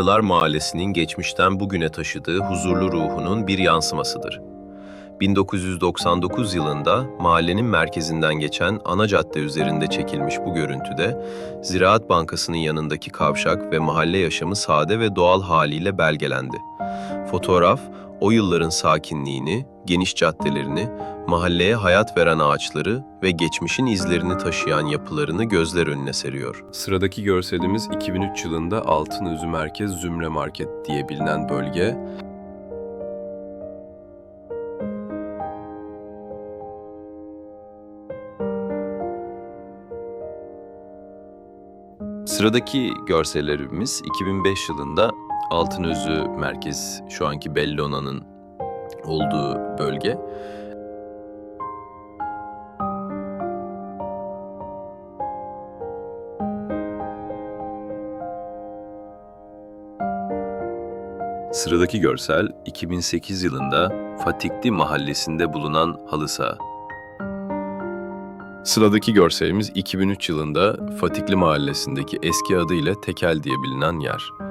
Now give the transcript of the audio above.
Arılar Mahallesi'nin geçmişten bugüne taşıdığı huzurlu ruhunun bir yansımasıdır. 1999 yılında mahallenin merkezinden geçen ana cadde üzerinde çekilmiş bu görüntüde, Ziraat Bankası'nın yanındaki kavşak ve mahalle yaşamı sade ve doğal haliyle belgelendi. Fotoğraf, o yılların sakinliğini, geniş caddelerini, mahalleye hayat veren ağaçları ve geçmişin izlerini taşıyan yapılarını gözler önüne seriyor. Sıradaki görselimiz 2003 yılında Altınözü Merkez Zümre Market diye bilinen bölge. Sıradaki görsellerimiz 2005 yılında Altınözü Merkez, şu anki Bellona'nın olduğu bölge. Sıradaki görsel 2008 yılında Fatikli mahallesinde bulunan halı saha. Sıradaki görselimiz 2003 yılında Fatikli mahallesindeki eski adıyla Tekel diye bilinen yer.